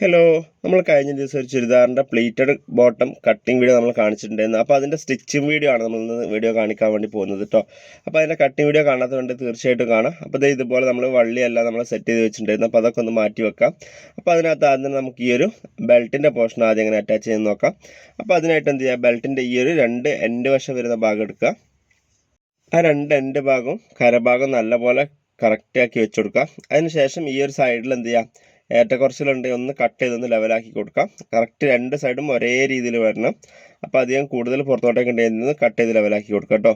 Hello നമ്മൾ കഴിഞ്ഞ ദിവസം ഒരു ചുരിദാറിന്റെ പ്ലേറ്റഡ് ബോട്ടം കട്ടിങ് വീഡിയോ നമ്മൾ കാണിച്ചിട്ടുണ്ടായിരുന്നു. അപ്പോൾ അതിന്റെ സ്റ്റിച്ചിങ് വീഡിയോ ആണ് നമ്മൾ ഇന്ന് വീഡിയോ കാണിക്കാൻ വേണ്ടി പോകുന്നത് കേട്ടോ അപ്പോൾ അതിന്റെ കട്ടിങ് വീഡിയോ കാണാത്തതുകൊണ്ട് തീർച്ചയായിട്ടും കാണാം. അപ്പോൾ ദേ ഇതുപോലെ നമ്മൾ വള്ളിയല്ല നമ്മൾ സെറ്റ് ചെയ്ത് വെച്ചിട്ടുണ്ടായിരുന്നു. അപ്പോൾ അതൊക്കെ ഒന്ന് മാറ്റി വെക്കാം. അപ്പോൾ അതിനകത്ത് ആദ്യം നമുക്ക് ഈ ഒരു ബെൽറ്റിന്റെ പോർഷൻ ആദ്യം അങ്ങനെ അറ്റാച്ച് ചെയ്ത് നോക്കാം. അപ്പോൾ അതിനായിട്ട് എന്ത് ചെയ്യുക ബെൽറ്റിന്റെ ഈ ഒരു രണ്ട് എൻഡ് വശം വരുന്ന ഭാഗം എടുക്കുക. ആ രണ്ട് എൻഡ് ഭാഗവും കരഭാഗം നല്ലപോലെ കറക്റ്റാക്കി വെച്ചു കൊടുക്കുക. അതിനുശേഷം ഈ ഒരു സൈഡിൽ എന്ത് ചെയ്യുക ഏറ്റക്കുറച്ചിലുണ്ടെങ്കിൽ ഒന്ന് കട്ട് ചെയ്ത് ചെയ്തൊന്ന് ലെവലാക്കി കൊടുക്കാം. കറക്റ്റ് രണ്ട് സൈഡും ഒരേ രീതിയിൽ വരണം. അപ്പോൾ അധികം കൂടുതൽ പുറത്തോട്ടേക്ക് ഉണ്ടെങ്കിൽ കട്ട് ചെയ്ത് ലെവലാക്കി കൊടുക്കാം കേട്ടോ.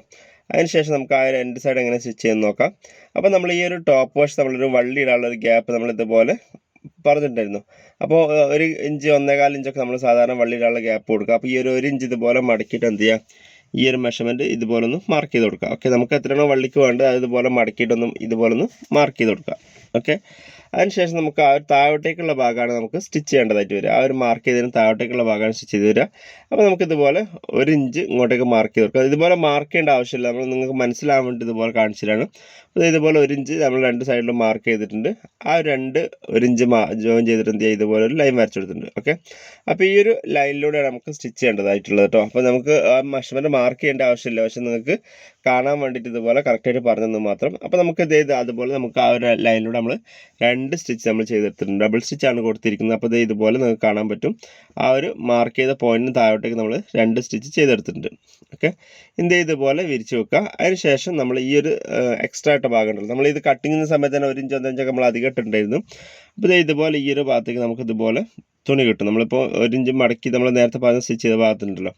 അതിനുശേഷം നമുക്ക് ആ രണ്ട് സൈഡ് എങ്ങനെ സ്റ്റിച്ച് ചെയ്യുന്ന നോക്കാം. അപ്പോൾ നമ്മൾ ഈ ഒരു ടോപ്പ് വാഷ് നമ്മളൊരു വള്ളി ഇടാനുള്ള ഒരു ഗ്യാപ്പ് നമ്മൾ ഇതുപോലെ പറഞ്ഞിട്ടുണ്ടായിരുന്നു. അപ്പോൾ ഒരു ഇഞ്ച് ഒന്നേകാൽ ഇഞ്ചൊക്കെ നമ്മൾ സാധാരണ വള്ളി ഇടാനുള്ള ഗ്യാപ്പ് കൊടുക്കുക അപ്പോൾ ഈ ഒരു ഒരു ഇഞ്ച് ഇതുപോലെ മടക്കിയിട്ട് എന്ത് ചെയ്യുക ഈ ഒരു മെഷർമെന്റ് ഇതുപോലെ ഒന്ന് മാർക്ക് ചെയ്ത് കൊടുക്കുക ഓക്കെ നമുക്ക് എത്രയാണോ വള്ളിക്ക് വേണ്ടത് അതുപോലെ മടക്കിയിട്ടൊന്നും ഇതുപോലെ ഒന്ന് മാർക്ക് ചെയ്ത് കൊടുക്കുക ഓക്കെ അതിനുശേഷം നമുക്ക് ആ ഒരു താഴോട്ടേക്കുള്ള ഭാഗമാണ് നമുക്ക് സ്റ്റിച്ച് ചെയ്യേണ്ടതായിട്ട് വരിക. ആ ഒരു മാർക്ക് ചെയ്തതിന് താഴോട്ടേക്കുള്ള ഭാഗമാണ് സ്റ്റിച്ച് ചെയ്ത് വരിക. അപ്പോൾ നമുക്ക് ഇതുപോലെ ഒരു ഇഞ്ച് ഇങ്ങോട്ടേക്ക് മാർക്ക് ചെയ്ത് കൊടുക്കുക ഇതുപോലെ മാർക്ക് ചെയ്യേണ്ട ആവശ്യമില്ല. നമ്മൾ നിങ്ങൾക്ക് മനസ്സിലാവാൻ വേണ്ടി ഇതുപോലെ കാണിച്ചിട്ടാണ് അപ്പോൾ ഇതുപോലെ ഒരു ഇഞ്ച് നമ്മൾ രണ്ട് സൈഡിലും മാർക്ക് ചെയ്തിട്ടുണ്ട്. ആ രണ്ട് ഒരു ഇഞ്ച് മാ ജോയിൻ ചെയ്തിട്ടുണ്ട് ഇതുപോലെ ഒരു ലൈൻ വരച്ചു കൊടുത്തിട്ടുണ്ട് ഓക്കെ അപ്പോൾ ഈ ഒരു ലൈനിലൂടെയാണ് നമുക്ക് സ്റ്റിച്ച് ചെയ്യേണ്ടതായിട്ടുള്ളത് കേട്ടോ. അപ്പോൾ നമുക്ക് ആ മെഷർമെന്റ് മാർക്ക് ചെയ്യേണ്ട ആവശ്യമില്ല. പക്ഷെ നിങ്ങൾക്ക് കാണാൻ വേണ്ടിയിട്ട് ഇതുപോലെ കറക്റ്റായിട്ട് പറഞ്ഞെന്ന് മാത്രം. അപ്പോൾ നമുക്ക് ഇത് ചെയ്ത് അതുപോലെ നമുക്ക് ആ ഒരു ലൈനിലൂടെ നമ്മൾ രണ്ട് സ്റ്റിച്ച് നമ്മൾ ചെയ്തെടുത്തിട്ടുണ്ട്. ഡബിൾ സ്റ്റിച്ചാണ് കൊടുത്തിരിക്കുന്നത്. അപ്പോൾ ഇത് ഇതുപോലെ നിങ്ങൾക്ക് കാണാൻ പറ്റും. ആ ഒരു മാർക്ക് ചെയ്ത പോയിന്റിന് താഴോട്ടേക്ക് നമ്മൾ രണ്ട് സ്റ്റിച്ച് ചെയ്തെടുത്തിട്ടുണ്ട്. ഓക്കെ ഇത് ഇതുപോലെ വിരിച്ച് വെക്കുക. അതിന് ശേഷം നമ്മൾ ഈ ഒരു എക്സ്ട്രാ ആയിട്ട് ഭാഗം ഉണ്ടല്ലോ. നമ്മൾ ഇത് കട്ടിങ്ങിന് സമയത്ത് തന്നെ ഒരു ഇഞ്ച് നമ്മൾ അധികം ഇട്ടിട്ടുണ്ടായിരുന്നു. അപ്പോൾ ഇത് ഇതുപോലെ ഈ ഒരു ഭാഗത്തേക്ക് നമുക്ക് ഇതുപോലെ തുണി കിട്ടും. നമ്മളിപ്പോൾ ഒരു ഇഞ്ച് മടക്കി നമ്മൾ നേരത്തെ പറഞ്ഞ സ്റ്റിച്ച് ചെയ്ത ഭാഗത്തുണ്ടല്ലോ.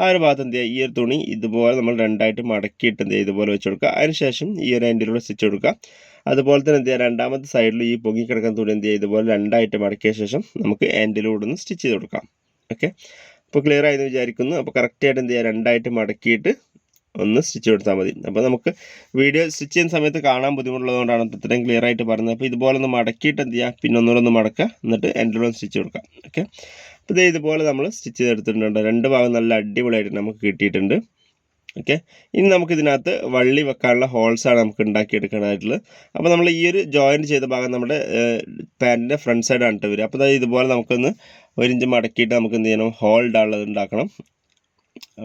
ആ ഒരു ഭാഗത്ത് എന്ത് ചെയ്യുക? ഈ ഒരു തുണി ഇതുപോലെ നമ്മൾ രണ്ടായിട്ട് മടക്കിയിട്ട് എന്ത് ചെയ്യുക? ഇതുപോലെ വെച്ച് കൊടുക്കുക. അതിന് ശേഷം ഈ ഒരു എൻഡിലൂടെ സ്റ്റിച്ച് കൊടുക്കുക. അതുപോലെ തന്നെ എന്ത് ചെയ്യുക? രണ്ടാമത്തെ സൈഡിൽ ഈ പൊങ്ങി കിടക്കുന്ന തുണി എന്ത് ചെയ്യുക? ഇതുപോലെ രണ്ടായിട്ട് മടക്കിയ ശേഷം നമുക്ക് എൻഡിലൂടെ ഒന്ന് സ്റ്റിച്ച് ചെയ്ത് കൊടുക്കാം. ഓക്കെ അപ്പോൾ ക്ലിയർ ആയെന്ന് വിചാരിക്കുന്നു. അപ്പോൾ കറക്റ്റായിട്ട് എന്ത് ചെയ്യുക? രണ്ടായിട്ട് മടക്കിയിട്ട് ഒന്ന് സ്റ്റിച്ച് കൊടുത്താൽ മതി. അപ്പോൾ നമുക്ക് വീഡിയോ സ്റ്റിച്ച് ചെയ്യുന്ന സമയത്ത് കാണാൻ ബുദ്ധിമുട്ടുള്ളതുകൊണ്ടാണ് ഇത്രയും ക്ലിയർ ആയിട്ട് പറയുന്നത്. അപ്പോൾ ഇതുപോലെ ഒന്ന് മടക്കിയിട്ട് എന്ത് ചെയ്യുക പിന്നെ ഒന്നുകൂടെ ഒന്ന് മടക്കുക. എന്നിട്ട് എൻഡിലൂടെ സ്റ്റിച്ച് കൊടുക്കാം. ഓക്കെ അപ്പോൾ ഇത് ഇതുപോലെ നമ്മൾ സ്റ്റിച്ച് ചെയ്തെടുത്തിട്ടുണ്ട്. രണ്ട് ഭാഗം നല്ല അടിപൊളിയായിട്ട് നമുക്ക് കിട്ടിയിട്ടുണ്ട്. ഓക്കെ ഇനി നമുക്ക് ഇതിനകത്ത് വള്ളി വെക്കാനുള്ള ഹോൾസാണ് നമുക്ക് ഉണ്ടാക്കിയെടുക്കാനായിട്ടുള്ളത്. അപ്പോൾ നമ്മൾ ഈ ഒരു ജോയിന്റ് ചെയ്ത ഭാഗം നമ്മുടെ പാന്റിന്റെ ഫ്രണ്ട് സൈഡാണ് വരിക. അപ്പോൾ ഇതുപോലെ നമുക്കൊന്ന് ഒരു ഇഞ്ച് മടക്കിയിട്ട് നമുക്ക് എന്ത് ചെയ്യണം? ഹോൾ ഉണ്ടാക്കണം.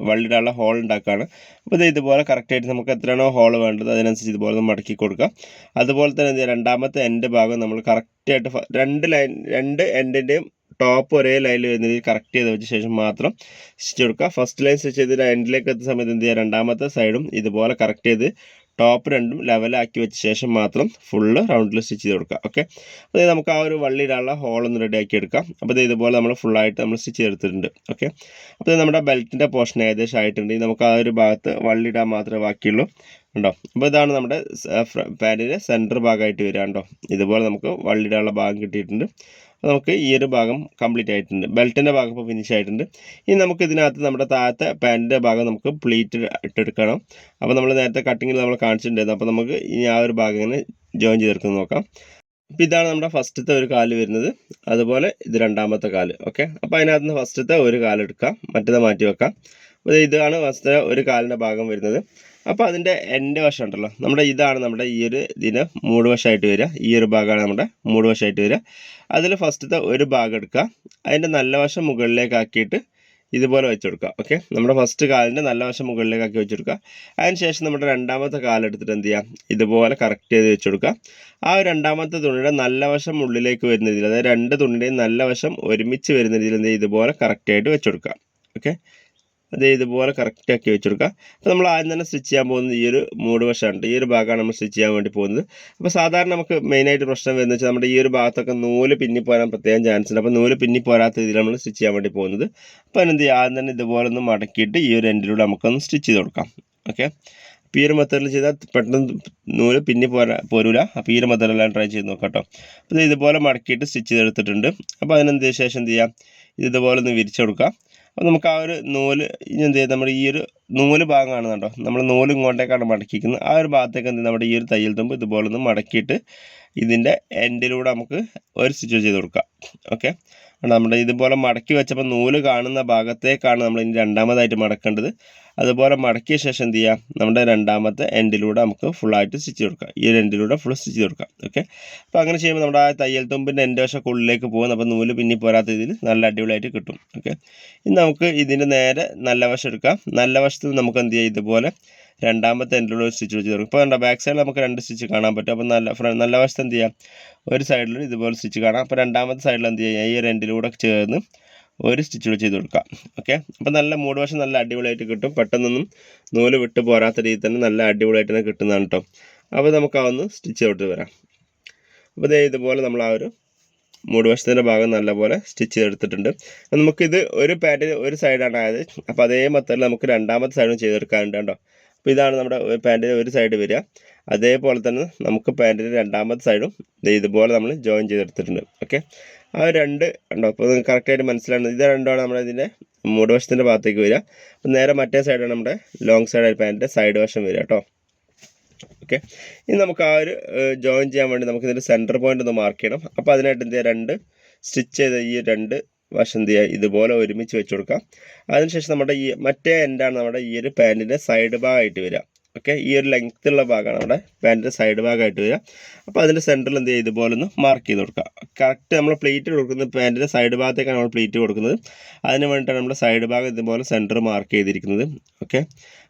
വള്ളിയിടാനുള്ള ഹോൾ ഉണ്ടാക്കുകയാണ് അപ്പോൾ ഇത് ഇതുപോലെ കറക്റ്റായിട്ട് നമുക്ക് എത്രയാണോ ഹോൾ വേണ്ടത് അതിനനുസരിച്ച് ഇതുപോലെ മടക്കി കൊടുക്കുക അതുപോലെ തന്നെ രണ്ടാമത്തെ എന്റെ ഭാഗം നമ്മൾ കറക്റ്റായിട്ട് രണ്ട് ലൈൻ രണ്ട് എൻഡിന്റെയും ടോപ്പ് ഒരേ ലൈനിൽ വരുന്ന രീതിയിൽ കറക്റ്റ് ചെയ്ത് വെച്ച ശേഷം മാത്രം സ്റ്റിച്ച് കൊടുക്കുക. ഫസ്റ്റ് ലൈൻ സ്റ്റിച്ച് ചെയ്ത് എൻഡിലേക്ക് എത്തുന്ന സമയത്ത് എന്ത് ചെയ്യുക രണ്ടാമത്തെ സൈഡും ഇതുപോലെ കറക്റ്റ് ചെയ്ത് ടോപ്പ് രണ്ടും ലെവലാക്കി വെച്ച ശേഷം മാത്രം ഫുള്ള് റൗണ്ടിൽ സ്റ്റിച്ച് ചെയ്ത് കൊടുക്കുക ഓക്കെ അതായത് നമുക്ക് ആ ഒരു വള്ളിയിടാനുള്ള ഹോളൊന്ന് റെഡി ആക്കി എടുക്കാം. അപ്പോൾ ഇതുപോലെ നമ്മൾ ഫുള്ളായിട്ട് നമ്മൾ സ്റ്റിച്ച് ചെയ്തെടുത്തിട്ടുണ്ട് ഓക്കെ അപ്പോൾ നമ്മുടെ ബെൽറ്റിന്റെ പോർഷൻ ഏകദേശം ആയിട്ടുണ്ട് നമുക്ക് ആ ഒരു ഭാഗത്ത് വള്ളിയിടാൻ മാത്രമേ ബാക്കിയുള്ളൂ ഉണ്ടോ അപ്പോൾ ഇതാണ് നമ്മുടെ പാന്റിന്റെ സെന്റർ ഭാഗമായിട്ട് വരിക ഉണ്ടോ ഇതുപോലെ നമുക്ക് വള്ളിയിടാനുള്ള ഭാഗം കിട്ടിയിട്ടുണ്ട്. നമുക്ക് ഈ ഒരു ഭാഗം കംപ്ലീറ്റ് ആയിട്ടുണ്ട്. ബെൽറ്റിന്റെ ഭാഗം ഇപ്പോൾ ഫിനിഷ് ആയിട്ടുണ്ട്. ഇനി നമുക്ക് ഇതിനകത്ത് നമ്മുടെ താഴത്തെ പാന്റിന്റെ ഭാഗം നമുക്ക് പ്ലീറ്റ് ഇട്ടെടുക്കണം. അപ്പോൾ നമ്മൾ നേരത്തെ കട്ടിങ്ങിൽ നമ്മൾ കാണിച്ചിട്ടുണ്ടായിരുന്നു. അപ്പോൾ നമുക്ക് ഇനി ആ ഒരു ഭാഗം ഇങ്ങനെ ജോയിൻ ചെയ്തെടുക്കുന്നത് നോക്കാം. അപ്പോൾ ഇതാണ് നമ്മുടെ ഫസ്റ്റത്തെ ഒരു കാൽ വരുന്നത്. അതുപോലെ ഇത് രണ്ടാമത്തെ കാൽ. ഓക്കെ അപ്പോൾ അതിനകത്ത് നിന്ന് ഫസ്റ്റത്തെ ഒരു കാലെടുക്കാം മറ്റേത് മാറ്റി വെക്കാം. അപ്പോൾ ഇതാണ് ഫസ്റ്റത്തെ ഒരു കാലിന്റെ ഭാഗം വരുന്നത്. അപ്പോൾ അതിന്റെ എന്റെ വശം ഉണ്ടല്ലോ. നമ്മുടെ ഇതാണ് നമ്മുടെ ഈ ഒരു ഇതിന് മൂട് വശമായിട്ട് വരിക. ഈ ഒരു ഭാഗമാണ് നമ്മുടെ മൂട് വശമായിട്ട് വരിക. അതിൽ ഫസ്റ്റത്തെ ഒരു ഭാഗം എടുക്കുക. അതിന്റെ നല്ല വശം മുകളിലേക്ക് ആക്കിയിട്ട് ഇതുപോലെ വെച്ച് കൊടുക്കുക. ഓക്കെ നമ്മുടെ ഫസ്റ്റ് കാലിന്റെ നല്ല വശം മുകളിലേക്കാക്കി വെച്ച് കൊടുക്കുക. അതിന് ശേഷം നമ്മുടെ രണ്ടാമത്തെ കാലെടുത്തിട്ട് എന്ത് ചെയ്യാം ഇതുപോലെ കറക്റ്റ് ചെയ്ത് വെച്ച് കൊടുക്കുക. ആ രണ്ടാമത്തെ തുണിയുടെ നല്ല വശം ഉള്ളിലേക്ക് വരുന്ന രീതിയിൽ അതായത് രണ്ട് തുണിയുടെയും നല്ല വശം ഒരുമിച്ച് വരുന്ന രീതിയിൽ എന്ത് ഇതുപോലെ കറക്റ്റായിട്ട് വെച്ച് കൊടുക്കുക. ഓക്കെ അത് ഇതുപോലെ കറക്റ്റാക്കി വെച്ചെടുക്കുക. അപ്പോൾ നമ്മൾ ആദ്യം തന്നെ സ്റ്റിച്ച് ചെയ്യാൻ പോകുന്നത് ഈ ഒരു മൂട് വശമുണ്ട് ഈ ഒരു ഭാഗമാണ് നമ്മൾ സ്റ്റിച്ച് ചെയ്യാൻ വേണ്ടി പോകുന്നത്. അപ്പോൾ സാധാരണ നമുക്ക് മെയിനായിട്ട് പ്രശ്നം വരുന്നത് വെച്ചാൽ നമ്മുടെ ഈ ഒരു ഭാഗത്തൊക്കെ നൂൽ പിന്നി പോരാൻ പ്രത്യേകം ചാൻസ് ഉണ്ട്. അപ്പോൾ നൂൽ പിന്നി പോരാത്ത രീതിയിൽ നമ്മൾ സ്റ്റിച്ച് ചെയ്യാൻ വേണ്ടി പോകുന്നത്. അപ്പോൾ അതിനെന്ത് ആദ്യം തന്നെ ഇതുപോലെ ഒന്ന് മടക്കിയിട്ട് ഈ ഒരു എൻഡിലൂടെ നമുക്കൊന്ന് സ്റ്റിച്ച് ചെയ്ത് കൊടുക്കാം. ഓക്കെ അപ്പോൾ ഈ ഒരു മെത്തേഡിൽ ചെയ്താൽ പെട്ടെന്ന് നൂൽ പിന്നെ പോരാ പോരൂല. അപ്പോൾ ഈ ഒരു മെത്തേഡെല്ലാം ട്രൈ ചെയ്ത് നോക്കട്ടോ കേട്ടോ. അപ്പോൾ ഇതുപോലെ മടക്കിയിട്ട് സ്റ്റിച്ച് ചെയ്തെടുത്തിട്ടുണ്ട്. അപ്പോൾ അതിനെന്ത് ശേഷം എന്ത് ചെയ്യാം? ഇതുപോലെ ഒന്ന് വിരിച്ചു കൊടുക്കാം അപ്പോൾ നമുക്ക് ആ ഒരു നൂൽ എന്ത് ചെയ്യുക നമ്മുടെ ഈ ഒരു നൂൽ ഭാഗം കാണുന്നുണ്ടോ? നമ്മൾ നൂൽ ഇങ്ങോട്ടേക്കാണ് മടക്കിക്കുന്നത് ആ ഒരു ഭാഗത്തേക്ക് എന്ത് നമ്മുടെ ഈ ഒരു തയ്യൽ തുമ്പ് ഇതുപോലെ ഒന്ന് മടക്കിയിട്ട് ഇതിന്റെ എൻഡിലൂടെ നമുക്ക് ഒരു സ്റ്റിച്ച് ചെയ്ത് കൊടുക്കാം. ഓക്കെ നമ്മുടെ ഇതുപോലെ മടക്കി വെച്ചപ്പോൾ നൂൽ കാണുന്ന ഭാഗത്തേക്കാണ് നമ്മൾ ഇനി രണ്ടാമതായിട്ട് മടക്കേണ്ടത്. അതുപോലെ മടക്കിയ ശേഷം എന്ത് ചെയ്യുക നമ്മുടെ രണ്ടാമത്തെ എൻഡിലൂടെ നമുക്ക് ഫുള്ളായിട്ട് സ്റ്റിച്ച് കൊടുക്കാം. ഈ എൻഡിലൂടെ ഫുൾ സ്റ്റിച്ച് കൊടുക്കാം. ഓക്കെ അപ്പോൾ അങ്ങനെ ചെയ്യുമ്പോൾ നമ്മുടെ ആ തയ്യൽ തുമ്പിന്റെ എന്റെ വശം ഉള്ളിലേക്ക് പോകും അപ്പോൾ നൂൽ പിന്നി പോരാത്ത രീതിയിൽ നല്ല അടിപൊളിയായിട്ട് കിട്ടും. ഓക്കെ ഇനി നമുക്ക് ഇതിന്റെ നേരെ നല്ല വശം എടുക്കാം. നല്ല വശത്ത് നമുക്ക് എന്ത് ചെയ്യാം? ഇതുപോലെ രണ്ടാമത്തെ എൻഡിലൂടെ ഒരു സ്റ്റിച്ച് വെച്ച് തുടങ്ങും ഇപ്പോൾ കണ്ട ബാക്ക് സൈഡിൽ നമുക്ക് രണ്ട് സ്റ്റിച്ച് കാണാൻ പറ്റും. അപ്പോൾ നല്ല നല്ല വശത്ത് എന്ത് ചെയ്യാം? ഒരു സൈഡിൽ ഇതുപോലെ സ്റ്റിച്ച് കാണാം. അപ്പോൾ രണ്ടാമത്തെ സൈഡിൽ എന്ത് ചെയ്യാം? ഈ എൻഡിലൂടെ ചേർന്ന് ഒരു സ്റ്റിച്ച് കൂടി ചെയ്ത് കൊടുക്കാം. ഓക്കെ അപ്പോൾ നല്ല മൂട് വശം നല്ല അടിപൊളിയായിട്ട് കിട്ടും. പെട്ടെന്നൊന്നും നൂൽ വിട്ട് പോരാത്ത രീതിയിൽ തന്നെ നല്ല അടിപൊളിയായിട്ട് തന്നെ കിട്ടുന്നതാണ് കേട്ടോ അപ്പോൾ നമുക്ക് ആ ഒന്ന് സ്റ്റിച്ച് ചെയ്തിട്ട് വരാം. അപ്പോൾ ദേ ഇതുപോലെ നമ്മൾ ആ ഒരു മൂട് വശത്തിന്റെ ഭാഗം നല്ലപോലെ സ്റ്റിച്ച് ചെയ്തെടുത്തിട്ടുണ്ട്. നമുക്കിത് ഒരു പാറ്റേൺ ഒരു സൈഡാണ് ആയത്. അപ്പോൾ അതേ മെത്തേഡിൽ നമുക്ക് രണ്ടാമത്തെ സൈഡും ചെയ്തെടുക്കാനുണ്ട് കേട്ടോ അപ്പോൾ ഇതാണ് നമ്മുടെ പാന്റിന്റെ ഒരു സൈഡ് വരിക. അതേപോലെ തന്നെ നമുക്ക് പാന്റിന്റെ രണ്ടാമത്തെ സൈഡും ഇതുപോലെ നമ്മൾ ജോയിൻ ചെയ്തെടുത്തിട്ടുണ്ട്. ഓക്കെ ആ രണ്ട് ഉണ്ടോ അപ്പോൾ കറക്റ്റായിട്ട് മനസ്സിലാണ് ഇത് രണ്ടാണ് നമ്മുടെ ഇതിന്റെ മൂടുവശത്തിന്റെ ഭാഗത്തേക്ക് വരിക. അപ്പം നേരെ മറ്റേ സൈഡാണ് നമ്മുടെ ലോങ് സൈഡ് പാന്റിന്റെ സൈഡ് വശം വരിക കേട്ടോ. ഓക്കെ ഇനി നമുക്ക് ആ ഒരു ജോയിൻ ചെയ്യാൻ വേണ്ടി നമുക്ക് ഇതിന്റെ സെന്റർ പോയിന്റ് ഒന്ന് മാർക്ക് ചെയ്യണം. അപ്പോൾ അതിനായിട്ട് എന്ത് ചെയ്യുക? രണ്ട് സ്റ്റിച്ച് ചെയ്ത ഈ രണ്ട് വശം എന്ത് ചെയ്യുക ഇതുപോലെ ഒരുമിച്ച് വെച്ച് കൊടുക്കാം. അതിനുശേഷം നമ്മുടെ ഈ മറ്റേ എൻഡാണ് നമ്മുടെ ഈ ഒരു പാന്റിന്റെ സൈഡ് ഭാഗമായിട്ട് വരിക. ഓക്കെ ഈ ഒരു ലെങ്ത് ഉള്ള ഭാഗമാണ് നമ്മുടെ പാന്റിന്റെ സൈഡ് ഭാഗമായിട്ട് വരിക. അപ്പോൾ അതിന്റെ സെന്ററിൽ എന്ത് ചെയ്യുക? ഇതുപോലെ ഒന്ന് മാർക്ക് ചെയ്ത് കൊടുക്കുക. കറക്റ്റ് നമ്മൾ പ്ലേറ്റ് കൊടുക്കുന്നത് പാന്റിന്റെ സൈഡ് ഭാഗത്തേക്കാണ് നമ്മൾ പ്ലേറ്റ് കൊടുക്കുന്നത്. അതിന് വേണ്ടിയിട്ടാണ് നമ്മുടെ സൈഡ് ഭാഗം ഇതുപോലെ സെന്റർ മാർക്ക് ചെയ്തിരിക്കുന്നത്. ഓക്കെ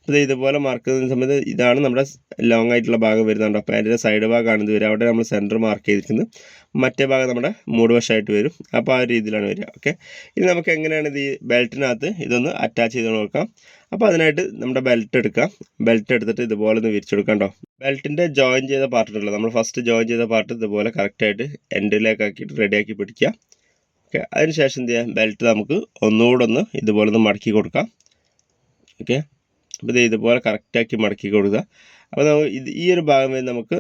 അപ്പോൾ ഇതുപോലെ മാർക്ക് ചെയ്യുന്ന സമയത്ത് ഇതാണ് നമ്മുടെ ലോങ് ആയിട്ടുള്ള ഭാഗം വരുന്നുണ്ട് അപ്പോൾ അതിന്റെ സൈഡ് ഭാഗമാണ് ഇത് വരിക. അവിടെ നമ്മൾ സെന്റർ മാർക്ക് ചെയ്തിരിക്കുന്നത്. മറ്റേ ഭാഗം നമ്മുടെ മൂട് വശമായിട്ട് വരും. അപ്പോൾ ആ രീതിയിലാണ് വരിക. ഓക്കെ ഇനി നമുക്ക് എങ്ങനെയാണ് ഇത് ഈ ബെൽറ്റിനകത്ത് ഇതൊന്ന് അറ്റാച്ച് ചെയ്ത് നോക്കാം അപ്പോൾ അതിനായിട്ട് നമ്മുടെ ബെൽറ്റ് എടുക്കാം. ബെൽറ്റ് എടുത്തിട്ട് ഇതുപോലെ ഒന്ന് വിരിച്ചെടുക്കാം കേട്ടോ ബെൽറ്റിന്റെ ജോയിൻ ചെയ്ത പാർട്ട് ഉണ്ടല്ലോ. നമ്മൾ ഫസ്റ്റ് ജോയിൻ ചെയ്ത പാർട്ട് ഇതുപോലെ കറക്റ്റായിട്ട് എൻഡിലേക്ക് ആക്കിയിട്ട് റെഡിയാക്കി പിടിക്കുക. ഓക്കെ അതിന് ശേഷം എന്ത് ചെയ്യാം? ബെൽറ്റ് നമുക്ക് ഒന്നുകൂടെ ഒന്ന് ഇതുപോലെ ഒന്ന് മടക്കി കൊടുക്കാം. ഓക്കെ അപ്പോൾ ഇത് ഇതുപോലെ കറക്റ്റാക്കി മടക്കി കൊടുക്കുക. അപ്പോൾ നമുക്ക് ഇത് ഈ ഒരു ഭാഗം വരെ നമുക്ക്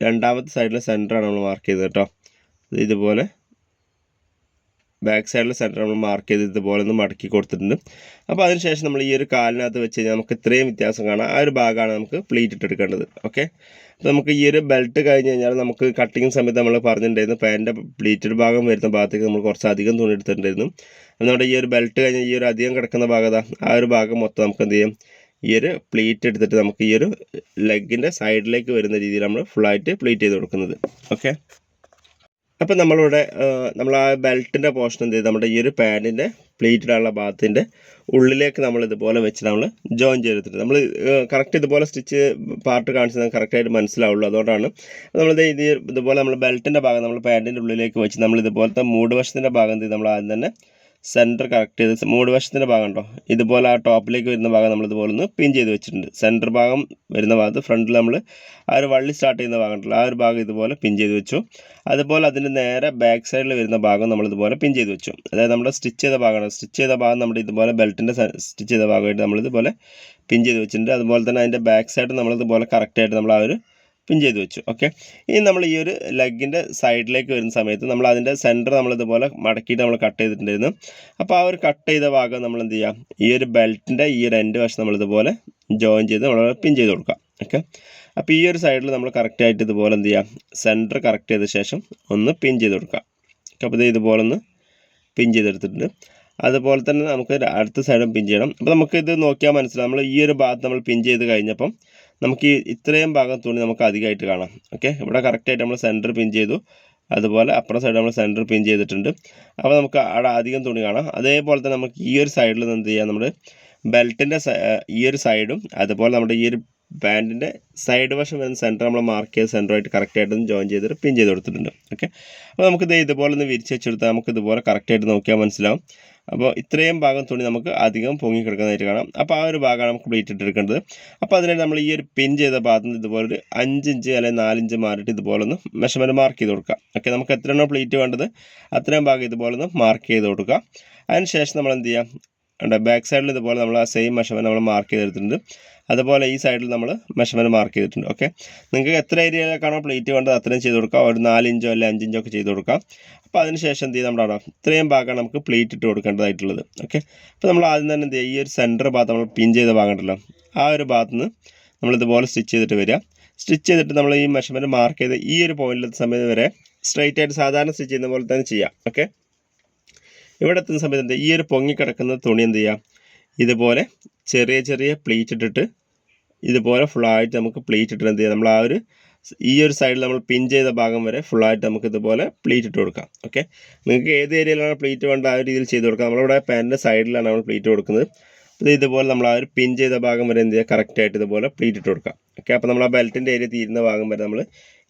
രണ്ടാമത്തെ സൈഡിലെ സെന്ററാണ് നമ്മൾ മാർക്ക് ചെയ്തത് കേട്ടോ. ഇത് ഇതുപോലെ ബാക്ക് സൈഡിലെ സെന്റർ നമ്മൾ മാർക്ക് ചെയ്ത് ഇതുപോലെ ഒന്ന് മടക്കി കൊടുത്തിട്ടുണ്ട്. അപ്പോൾ അതിനുശേഷം നമ്മൾ ഈ ഒരു കാലിനകത്ത് വെച്ച് കഴിഞ്ഞാൽ നമുക്ക് ഇത്രയും വ്യത്യാസം കാണാം. ആ ഒരു ഭാഗമാണ് നമുക്ക് പ്ലീറ്റ് ഇട്ടെടുക്കേണ്ടത് ഓക്കെ അപ്പോൾ നമുക്ക് ഈ ഒരു ബെൽറ്റ് കഴിഞ്ഞ് കഴിഞ്ഞാൽ നമുക്ക് കട്ടിങ് സമയത്ത് നമ്മൾ പറഞ്ഞിട്ടുണ്ടായിരുന്നു. പാന്റിന്റെ പ്ലീറ്റഡ് ഭാഗം വരുന്ന ഭാഗത്തേക്ക് നമ്മൾ കുറച്ച് അധികം തുണി എടുത്തിട്ടുണ്ടായിരുന്നു. നമ്മുടെ ഈ ഒരു ബെൽറ്റ് കഴിഞ്ഞ് ഈ ഒരു അധികം കിടക്കുന്ന ഭാഗത ആ ഒരു ഭാഗം മൊത്തം നമുക്ക് എന്ത് ചെയ്യാം? ഈ ഒരു പ്ലീറ്റ് എടുത്തിട്ട് നമുക്ക് ഈ ഒരു ലെഗിന്റെ സൈഡിലേക്ക് വരുന്ന രീതിയിൽ നമ്മൾ ഫുള്ളായിട്ട് പ്ലീറ്റ് ചെയ്ത് കൊടുക്കുന്നത്. ഓക്കെ അപ്പോൾ നമ്മളിവിടെ നമ്മൾ ആ ബെൽറ്റിന്റെ പോർഷൻ എന്ത് ചെയ്ത്? നമ്മുടെ ഈ ഒരു പാന്റിന്റെ പ്ലേറ്റിലുള്ള ഭാഗത്തിന്റെ ഉള്ളിലേക്ക് നമ്മൾ ഇതുപോലെ വെച്ച് നമ്മൾ ജോയിൻ ചെയ്തിട്ടുണ്ട്. നമ്മൾ കറക്റ്റ് ഇതുപോലെ സ്റ്റിച്ച് പാർട്ട് കാണിച്ചത് കറക്റ്റായിട്ട് മനസ്സിലാവുള്ളൂ. അതുകൊണ്ടാണ് നമ്മളിത് ഇത് ഇതുപോലെ നമ്മൾ ബെൽറ്റിന്റെ ഭാഗം നമ്മൾ പാന്റിന്റെ ഉള്ളിലേക്ക് വെച്ച് നമ്മൾ ഇതുപോലത്തെ മൂട് വശത്തിന്റെ ഭാഗം എന്ത് നമ്മൾ ആദ്യം തന്നെ സെന്റർ കറക്റ്റ് ചെയ്ത് മൂട് വശത്തിന്റെ ഭാഗം ഉണ്ടോ ഇതുപോലെ ആ ടോപ്പിലേക്ക് വരുന്ന ഭാഗം നമ്മൾ ഇതുപോലെ ഒന്ന് പിൻ ചെയ്ത് വെച്ചിട്ടുണ്ട്. സെന്റർ ഭാഗം വരുന്ന ഭാഗത്ത് ഫ്രണ്ടിൽ നമ്മൾ ആ ഒരു വള്ളി സ്റ്റാർട്ട് ചെയ്യുന്ന ഭാഗം ഉണ്ടല്ലോ ആ ഒരു ഭാഗം ഇതുപോലെ പിൻ ചെയ്ത് വെച്ചു. അതുപോലെ അതിന്റെ നേരെ ബാക്ക് സൈഡിൽ വരുന്ന ഭാഗം നമ്മൾ ഇതുപോലെ പിൻ ചെയ്ത് വെച്ചു. അതായത് നമ്മുടെ സ്റ്റിച്ച് ചെയ്ത ഭാഗമാണ്. സ്റ്റിച്ച് ചെയ്ത ഭാഗം നമ്മുടെ ഇതുപോലെ ബെൽറ്റിന്റെ സ്റ്റിച്ച് ചെയ്ത ഭാഗമായിട്ട് നമ്മൾ ഇതുപോലെ പിൻ ചെയ്ത് വെച്ചിട്ടുണ്ട്. അതുപോലെ തന്നെ അതിന്റെ ബാക്ക് സൈഡ് നമ്മളിതുപോലെ കറക്റ്റായിട്ട് നമ്മൾ ആ ഒരു പിൻ ചെയ്ത് വെച്ചു ഓക്കെ ഇനി നമ്മൾ ഈ ഒരു ലെഗിന്റെ സൈഡിലേക്ക് വരുന്ന സമയത്ത് നമ്മൾ അതിന്റെ സെന്റർ നമ്മൾ ഇതുപോലെ മടക്കിയിട്ട് നമ്മൾ കട്ട് ചെയ്തിട്ടുണ്ടായിരുന്നു. അപ്പോൾ ആ ഒരു കട്ട് ചെയ്ത ഭാഗം നമ്മൾ എന്ത് ചെയ്യാം? ഈ ഒരു ബെൽറ്റിന്റെ ഈ ഒരു എൻഡ് വശം നമ്മളിതുപോലെ ജോയിൻ ചെയ്ത് നമ്മൾ പിൻ ചെയ്ത് കൊടുക്കാം ഓക്കെ അപ്പോൾ ഈ ഒരു സൈഡിൽ നമ്മൾ കറക്റ്റായിട്ട് ഇതുപോലെ എന്ത് ചെയ്യാം? സെന്റർ കറക്റ്റ് ചെയ്ത ശേഷം ഒന്ന് പിൻ ചെയ്ത് കൊടുക്കാം അപ്പോൾ ഇത് ഇതുപോലെ ഒന്ന് പിൻ ചെയ്തെടുത്തിട്ടുണ്ട്. അതുപോലെ തന്നെ നമുക്ക് അടുത്ത സൈഡും പിൻ ചെയ്യണം. അപ്പോൾ നമുക്ക് ഇത് നോക്കിയാൽ മനസ്സിലാവും. നമ്മൾ ഈ ഒരു ഭാഗത്ത് നമ്മൾ പിൻ ചെയ്ത് കഴിഞ്ഞപ്പം നമുക്ക് ഈ ഇത്രയും ഭാഗം തുണി നമുക്ക് അധികമായിട്ട് കാണാം. ഓക്കെ ഇവിടെ കറക്റ്റായിട്ട് നമ്മൾ സെന്റർ പിൻ ചെയ്തു. അതുപോലെ അപ്പുറം സൈഡ് നമ്മൾ സെന്റർ പിൻ ചെയ്തിട്ടുണ്ട്. അപ്പോൾ നമുക്ക് അവിടെ അധികം തുണി കാണാം. അതേപോലെ തന്നെ നമുക്ക് ഈ ഒരു സൈഡിൽ നിന്ന് എന്ത് ചെയ്യാം? നമ്മുടെ ബെൽറ്റിന്റെ ഈ ഒരു സൈഡും അതുപോലെ നമ്മുടെ ഈ ഒരു പാന്റിന്റെ സൈഡ് വശം വരുന്ന സെന്റർ നമ്മൾ മാർക്ക് ചെയ്ത് സെന്ററായിട്ട് കറക്റ്റായിട്ട് ഒന്ന് ജോയിൻ ചെയ്തിട്ട് പിൻ ചെയ്ത് കൊടുത്തിട്ടുണ്ട്. ഓക്കെ അപ്പോൾ നമുക്ക് ഇത് ഇതുപോലെ ഒന്ന് വിരിച്ച് വെച്ചെടുത്താൽ നമുക്ക് ഇതുപോലെ കറക്റ്റായിട്ട് നോക്കിയാൽ മനസ്സിലാവും. അപ്പോൾ ഇത്രയും ഭാഗം തുണി നമുക്ക് അധികം പൊങ്ങി കിടക്കുന്നതായിട്ട് കാണാം. അപ്പോൾ ആ ഒരു ഭാഗമാണ് നമുക്ക് പ്ലേറ്റ് ഇട്ടെടുക്കേണ്ടത് അപ്പോൾ അതിനായിട്ട് നമ്മൾ ഈ ഒരു പിൻ ചെയ്ത ഭാഗത്ത് നിന്ന് ഇതുപോലെ ഒരു അഞ്ചിഞ്ച് അല്ലെങ്കിൽ നാലിഞ്ച് മാറിയിട്ട് ഇതുപോലെ ഒന്ന് മെഷർമെന്റ് മാർക്ക് ചെയ്ത് കൊടുക്കുക. ഓക്കെ നമുക്ക് എത്ര എത്രയാണോ പ്ലേറ്റ് വേണ്ടത് അത്രയും ഭാഗം ഇതുപോലെ ഒന്ന് മാർക്ക് ചെയ്ത് കൊടുക്കുക. അതിന് ശേഷം നമ്മൾ എന്ത് ചെയ്യാം? ഉണ്ട് ബാക്ക് സൈഡിൽ ഇതുപോലെ നമ്മൾ ആ സെയിം മെഷർമെന്റ് നമ്മൾ മാർക്ക് ചെയ്തെടുത്തിട്ടുണ്ട്. അതുപോലെ ഈ സൈഡിൽ നമ്മൾ മെഷർമെന്റ് മാർക്ക് ചെയ്തിട്ടുണ്ട്. ഓക്കെ നിങ്ങൾക്ക് എത്ര ഏരിയയിലേക്കാണോ പ്ലേറ്റ് വേണ്ടത് അത്രയും ചെയ്ത് കൊടുക്കുക. ഒരു നാലിഞ്ചോ അല്ലെങ്കിൽ അഞ്ചിഞ്ചോ ഒക്കെ ചെയ്ത് കൊടുക്കാം അപ്പോൾ അതിനുശേഷം എന്ത് ചെയ്യും നമ്മുടെ അവിടെ ഇത്രയും ഭാഗമാണ് നമുക്ക് പ്ലേറ്റ് ഇട്ട് കൊടുക്കേണ്ടതായിട്ടുള്ളത്. ഓക്കെ അപ്പോൾ നമ്മൾ ആദ്യം തന്നെ എന്ത് ചെയ്യുക? ഈ ഒരു സെന്റർ ഭാഗത്ത് നമ്മൾ പിൻ ചെയ്ത ഭാഗം ഉണ്ടല്ലോ. ആ ഒരു ഭാഗത്ത് നിന്ന് നമ്മൾ ഇതുപോലെ സ്റ്റിച്ച് ചെയ്തിട്ട് വരിക. സ്റ്റിച്ച് ചെയ്തിട്ട് നമ്മൾ ഈ മെഷർമെന്റ് മാർക്ക് ചെയ്ത് ഈ ഒരു പോയിന്റിലെത്ത സമയത്ത് വരെ സ്ട്രൈറ്റ് ആയിട്ട് സാധാരണ സ്റ്റിച്ച് ചെയ്യുന്ന പോലെ തന്നെ ചെയ്യാം. ഓക്കെ ഇവിടെ എത്തുന്ന സമയത്ത് എന്ത് ഈ ഒരു പൊങ്ങിക്കിടക്കുന്ന തുണി എന്ത് ചെയ്യാം ഇതുപോലെ ചെറിയ ചെറിയ പ്ലീറ്റ് ഇട്ടിട്ട് ഇതുപോലെ ഫുള്ളായിട്ട് നമുക്ക് പ്ലീറ്റ് ഇട്ടിട്ട് എന്ത് ചെയ്യാം നമ്മൾ ആ ഒരു ഈ ഒരു സൈഡിൽ നമ്മൾ പിൻ ചെയ്ത ഭാഗം വരെ ഫുള്ളായിട്ട് നമുക്ക് ഇതുപോലെ പ്ലീറ്റ് ഇട്ട് കൊടുക്കാം. ഓക്കെ നിങ്ങൾക്ക് ഏത് ഏരിയയിലാണ് പ്ലീറ്റ് വേണ്ട ആ ഒരു രീതിയിൽ ചെയ്ത് കൊടുക്കാം. നമ്മളിവിടെ പാന്റിന്റെ സൈഡിലാണ് നമ്മൾ പ്ലീറ്റ് കൊടുക്കുന്നത്. അപ്പോൾ ഇതുപോലെ നമ്മൾ ആ ഒരു പിൻ ചെയ്ത ഭാഗം വരെ എന്ത് ചെയ്യുക? കറക്റ്റായിട്ട് ഇതുപോലെ പ്ലീറ്റ് ഇട്ട് കൊടുക്കാം. ഓക്കെ അപ്പോൾ നമ്മൾ ആ ബെൽറ്റിന്റെ ഏരിയ തീരുന്ന ഭാഗം വരെ നമ്മൾ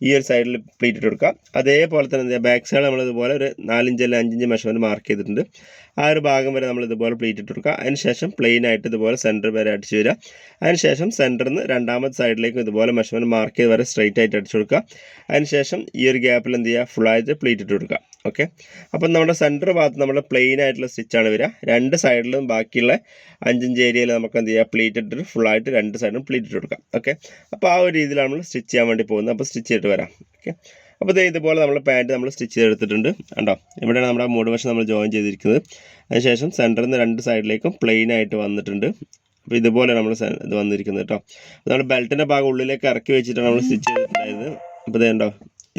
ഈ ഒരു സൈഡിൽ പ്ലീറ്റ് ഇട്ട് കൊടുക്കുക അതേപോലെ തന്നെ ബാക്ക് സൈഡ് നമ്മൾ ഇതുപോലെ ഒരു നാലിഞ്ച് അല്ലെങ്കിൽ അഞ്ചിഞ്ച് മെഷർമെന്റ് മാർക്ക് ചെയ്തിട്ടുണ്ട്. ആ ഒരു ഭാഗം വരെ നമ്മൾ ഇതുപോലെ പ്ലീറ്റ് ഇട്ട് കൊടുക്കുക അതിനുശേഷം പ്ലെയിൻ ആയിട്ട് ഇതുപോലെ സെന്റർ വരെ അടിച്ച് വരിക. അതിനുശേഷം സെന്ററിൽ നിന്ന് രണ്ടാമത്തെ സൈഡിലേക്കും ഇതുപോലെ മെഷർമെന്റ് മാർക്ക് ചെയ്ത് വരെ സ്ട്രൈറ്റ് ആയിട്ട് അടിച്ചു കൊടുക്കുക. അതിനുശേഷം ഈ ഒരു ഗ്യാപ്പിൽ എന്ത് ചെയ്യുക? ഫുള്ളായിട്ട് പ്ലീറ്റ് ഇട്ട് കൊടുക്കുക. ഓക്കെ അപ്പം നമ്മുടെ സെന്റർ ഭാഗത്ത് നമ്മുടെ പ്ലെയിൻ ആയിട്ടുള്ള സ്റ്റിച്ചാണ് വരിക. രണ്ട് സൈഡിലും ബാക്കിയുള്ള അഞ്ചഞ്ച് ഏരിയയിൽ നമുക്ക് എന്ത് ചെയ്യുക? പ്ലീറ്റ് ഇട്ടിട്ട് ഫുള്ളായിട്ട് രണ്ട് സൈഡിലും പ്ലീറ്റ് ഇട്ട് കൊടുക്കാം ഓക്കെ അപ്പോൾ ആ ഒരു രീതിയിലാണ് നമ്മൾ സ്റ്റിച്ച് ചെയ്യാൻ വേണ്ടി പോകുന്നത്. അപ്പോൾ സ്റ്റിച്ച് ചെയ്തിട്ട് വരാം. ഓക്കെ അപ്പോൾ ദേ ഇതുപോലെ നമ്മൾ പാന്റ് നമ്മൾ സ്റ്റിച്ച് ചെയ്തെടുത്തിട്ടുണ്ട്. കണ്ടോ? ഇവിടെയാണ് നമ്മുടെ മൂട് വശം നമ്മൾ ജോയിൻ ചെയ്തിരിക്കുന്നത്. അതിനുശേഷം സെന്ററിൽ നിന്ന് രണ്ട് സൈഡിലേക്കും പ്ലെയിൻ ആയിട്ട് വന്നിട്ടുണ്ട്. അപ്പോൾ ഇതുപോലെ നമ്മൾ ഇത് വന്നിരിക്കുന്നത് കേട്ടോ. അപ്പോൾ നമ്മൾ ബെൽറ്റിന്റെ ഭാഗം ഉള്ളിലേക്ക് ഇറക്കി വെച്ചിട്ടാണ് നമ്മൾ സ്റ്റിച്ച് ചെയ്തിട്ടുണ്ടായത്. അപ്പോൾ ഇതേ ഉണ്ടോ